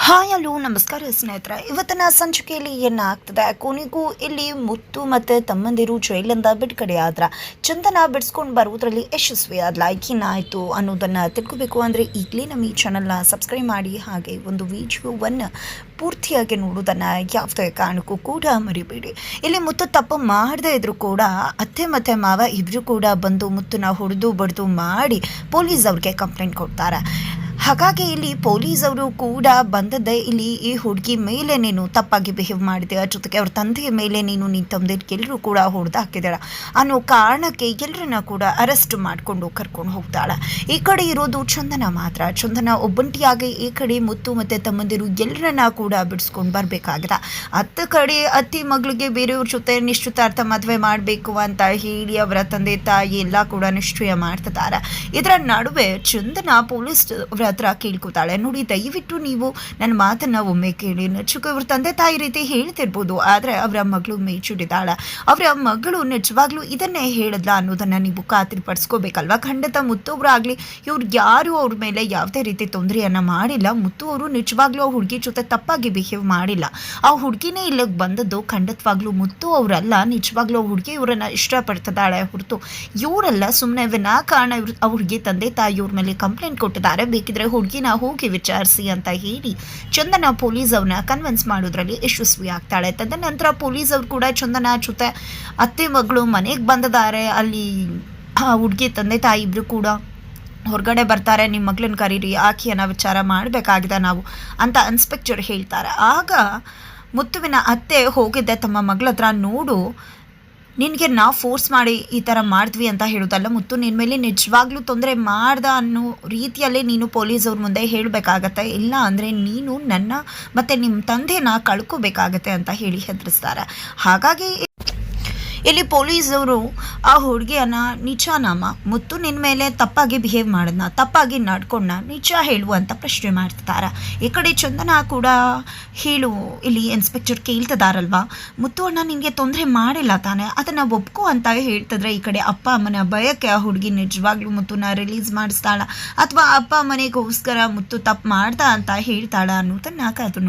Hi, hello, ನಮಸ್ಕಾರ ಸ್ನೇಹಿತರೆ. ಇವತ್ತಿನ ಸಂಚಿಕೆಯಲ್ಲಿ ಏನಾಗ್ತದೆ? ಕೊನೆಗೂ ಇಲ್ಲಿ ಮುತ್ತು ಮತ್ತು ತಮ್ಮಂದಿರು ಜೈಲಿಂದ ಬಿಡುಗಡೆ ಆದ್ರ ಚಂದನ ಬಿಡಿಸ್ಕೊಂಡು ಬರೋದ್ರಲ್ಲಿ ಯಶಸ್ವಿ ಆದ್ಲ ಏನಾಯಿತು ಅನ್ನೋದನ್ನು ತಿಳ್ಕೋಬೇಕು ಅಂದರೆ ಈಗಲೇ ನಮ್ಮ ಈ ಚಾನಲ್ನ ಸಬ್ಸ್ಕ್ರೈಬ್ ಮಾಡಿ ಹಾಗೆ ಒಂದು ವಿಡಿಯೋವನ್ನು ಪೂರ್ತಿಯಾಗಿ ನೋಡೋದನ್ನು ಯಾವುದೇ ಕಾರಣಕ್ಕೂ ಕೂಡ ಮರಿಬೇಡಿ. ಇಲ್ಲಿ ಮುತ್ತು ತಪ್ಪು ಮಾಡದೇ ಇದ್ರು ಕೂಡ ಅತ್ತೆ ಮತ್ತೆ ಮಾವ ಇಬ್ಬರು ಕೂಡ ಬಂದು ಮುತ್ತನ್ನ ಹೊಡೆದು ಬಡಿದು ಮಾಡಿ ಪೊಲೀಸ್ ಅವ್ರಿಗೆ ಕಂಪ್ಲೇಂಟ್ ಕೊಡ್ತಾರೆ. ಹಾಗಾಗಿ ಇಲ್ಲಿ ಪೊಲೀಸ್ ಅವರು ಕೂಡ ಬಂದದ್ದೇ ಇಲ್ಲಿ ಈ ಹುಡುಗಿ ಮೇಲೆ ನೀನು ತಪ್ಪಾಗಿ ಬಿಹೇವ್ ಮಾಡಿದೆ. ಜೊತೆಗೆ ಅವ್ರ ತಂದೆಯ ಮೇಲೆ ನೀನು ನಿನ್ನ ತಂದೆ ಎಲ್ಲರೂ ಕೂಡ ಹೊಡೆದು ಹಾಕಿದಾಳ ಅನ್ನೋ ಕಾರಣಕ್ಕೆ ಎಲ್ಲರನ್ನ ಕೂಡ ಅರೆಸ್ಟ್ ಮಾಡಿಕೊಂಡು ಕರ್ಕೊಂಡು ಹೋಗ್ತಾಳೆ. ಈ ಕಡೆ ಇರೋದು ಚಂದನ ಮಾತ್ರ. ಚಂದನ ಒಬ್ಬಂಟಿಯಾಗಿ ಈ ಕಡೆ ಮುತ್ತು ಮತ್ತು ತಮ್ಮಂದಿರು ಎಲ್ಲರನ್ನ ಕೂಡ ಬಿಡಿಸ್ಕೊಂಡು ಬರಬೇಕಾಗಿದೆ. ಹತ್ತ ಕಡೆ ಅತ್ತಿ ಮಗಳಿಗೆ ಬೇರೆಯವ್ರ ಜೊತೆ ನಿಶ್ಚಿತಾರ್ಥ ಮದುವೆ ಮಾಡಬೇಕು ಅಂತ ಹೇಳಿ ಅವರ ತಂದೆ ತಾಯಿ ಎಲ್ಲ ಕೂಡ ನಿಶ್ಚಯ ಮಾಡ್ತಿದ್ದಾರೆ. ಇದರ ನಡುವೆ ಚಂದನ ಪೊಲೀಸ್ ಅವ್ರ ಹತ್ರ ಕೇಳ್ಕೊತಾಳೆ. ನೋಡಿ, ದಯವಿಟ್ಟು ನೀವು ನನ್ನ ಮಾತನ್ನ ಒಮ್ಮೆ ಕೇಳಿ. ನೆಚ್ಚುಕ ಇವ್ರ ತಂದೆ ತಾಯಿ ರೀತಿ ಹೇಳ್ತಿರ್ಬೋದು, ಆದರೆ ಅವರ ಮಗಳು ಮೇಚುಡಿದಾಳೆ ಅವರ ಮಗಳು ನಿಜವಾಗ್ಲೂ ಇದನ್ನೇ ಹೇಳಿದ್ಲ ಅನ್ನೋದನ್ನು ನೀವು ಖಾತ್ರಿಪಡಿಸ್ಕೋಬೇಕಲ್ವಾ? ಖಂಡಿತ ಮುತ್ತು ಅವರಾಗ್ಲಿ ಇವ್ರು ಯಾರು ಅವ್ರ ಮೇಲೆ ಯಾವುದೇ ರೀತಿ ತೊಂದರೆಯನ್ನು ಮಾಡಿಲ್ಲ. ಮುತ್ತು ಅವರು ನಿಜವಾಗ್ಲೂ ಆ ಹುಡುಗಿ ಜೊತೆ ತಪ್ಪಾಗಿ ಬಿಹೇವ್ ಮಾಡಿಲ್ಲ. ಆ ಹುಡುಗಿನೇ ಇಲ್ಲಿಗೆ ಬಂದದ್ದು ಖಂಡಿತವಾಗ್ಲೂ ಮುತ್ತು ಅವರಲ್ಲ. ನಿಜವಾಗ್ಲೂ ಹುಡುಗಿ ಇವರನ್ನ ಇಷ್ಟಪಡ್ತಿದ್ದಾಳೆ ಹೊರತು ಇವರೆಲ್ಲ. ಸುಮ್ಮನೆ ವಿನಾಕಾರಣ ಕಾರಣ ಹುಡುಗಿ ತಂದೆ ತಾಯಿ ಇವ್ರ ಮೇಲೆ ಕಂಪ್ಲೇಂಟ್ ಕೊಟ್ಟಿದ್ದಾರೆ. ಬೇಕಿದ್ರೆ ಹುಡುಗಿನ ಹೋಗಿ ವಿಚಾರಿಸಿ ಅಂತ ಹೇಳಿ ಚಂದನ ಪೊಲೀಸ್ ಅವ್ರನ್ನ ಕನ್ವಿನ್ಸ್ ಮಾಡೋದ್ರಲ್ಲಿ ಯಶಸ್ವಿ ಆಗ್ತಾಳೆ ತದನಂತರ ಪೊಲೀಸ್ ಅವ್ರು ಕೂಡ ಚಂದನ ಜೊತೆ ಅತ್ತೆ ಮಗಳು ಮನೆಗೆ ಬಂದಿದ್ದಾರೆ ಅಲ್ಲಿ ಹುಡುಗಿ ತಂದೆ ತಾಯಿ ಇಬ್ಬರು ಕೂಡ ಹೊರಗಡೆ ಬರ್ತಾರೆ. ನಿಮ್ಮ ಮಗಳನ್ನ ಕರೀರಿ, ಆಕೆಯನ್ನ ವಿಚಾರ ಮಾಡಬೇಕಾಗಿದೆ ನಾವು ಅಂತ ಇನ್ಸ್ಪೆಕ್ಟರ್ ಹೇಳ್ತಾರೆ. ಆಗ ಮುತ್ತುವಿನ ಅತ್ತೆ ಹೋಗಿದ್ದೆ ತಮ್ಮ ಮಗಳ ಹತ್ರ ನೋಡು ನಿನಗೆ ನಾವು ಫೋರ್ಸ್ ಮಾಡಿ ಈ ಥರ ಮಾಡಿದ್ವಿ ಅಂತ ಹೇಳೋದಲ್ಲ ಮುತ್ತು ನಿನ್ನ ಮೇಲೆ ನಿಜವಾಗ್ಲೂ ತೊಂದರೆ ಮಾಡ್ದ ಅನ್ನೋ ರೀತಿಯಲ್ಲೇ ನೀನು ಪೊಲೀಸ್ ಅವ್ರ ಮುಂದೆ ಹೇಳಬೇಕಾಗತ್ತೆ. ಇಲ್ಲ ಅಂದರೆ ನೀನು ನನ್ನ ಮತ್ತು ನಿಮ್ಮ ತಂದೆನ ಕಳ್ಕೋಬೇಕಾಗತ್ತೆ ಅಂತ ಹೇಳಿ ಹೆದರಿಸ್ತಾರೆ. ಹಾಗಾಗಿ ಇಲ್ಲಿ ಪೊಲೀಸವರು ಆ ಹುಡುಗಿಯನ್ನ ನಿಜಾನಮ್ಮ, ಮುತ್ತು ನಿನ್ನ ಮೇಲೆ ತಪ್ಪಾಗಿ ಬಿಹೇವ್ ಮಾಡದ್ನ, ತಪ್ಪಾಗಿ ನಡ್ಕೊಂಡ ನಿಜ ಹೇಳು ಅಂತ ಪ್ರಶ್ನೆ ಮಾಡ್ತಿದ್ದಾರೆ. ಈ ಕಡೆ ಚಂದನ ಕೂಡ ಹೇಳು, ಇಲ್ಲಿ ಇನ್ಸ್ಪೆಕ್ಟರ್ ಕೇಳ್ತಿದಾರಲ್ವಾ ಮುತ್ತು ಅಣ್ಣ ನಿನಗೆ ತೊಂದರೆ ಮಾಡಿಲ್ಲ ತಾನೆ, ಅದನ್ನು ಒಪ್ಕೋ ಅಂತ ಹೇಳ್ತಿದ್ರೆ ಈ ಕಡೆ ಅಪ್ಪ ಅಮ್ಮನ ಭಯಕ್ಕೆ ಆ ಹುಡುಗಿ ನಿಜವಾಗ್ಲೂ ಮುತ್ತುನ ರಿಲೀಸ್ ಮಾಡಿಸ್ತಾಳ, ಅಥವಾ ಅಪ್ಪ ಅಮ್ಮನಿಗೋಸ್ಕರ ಮುತ್ತು ತಪ್ಪು ಮಾಡ್ದ ಅಂತ ಹೇಳ್ತಾಳ ಅನ್ನೋದನ್ನ ಕಾದು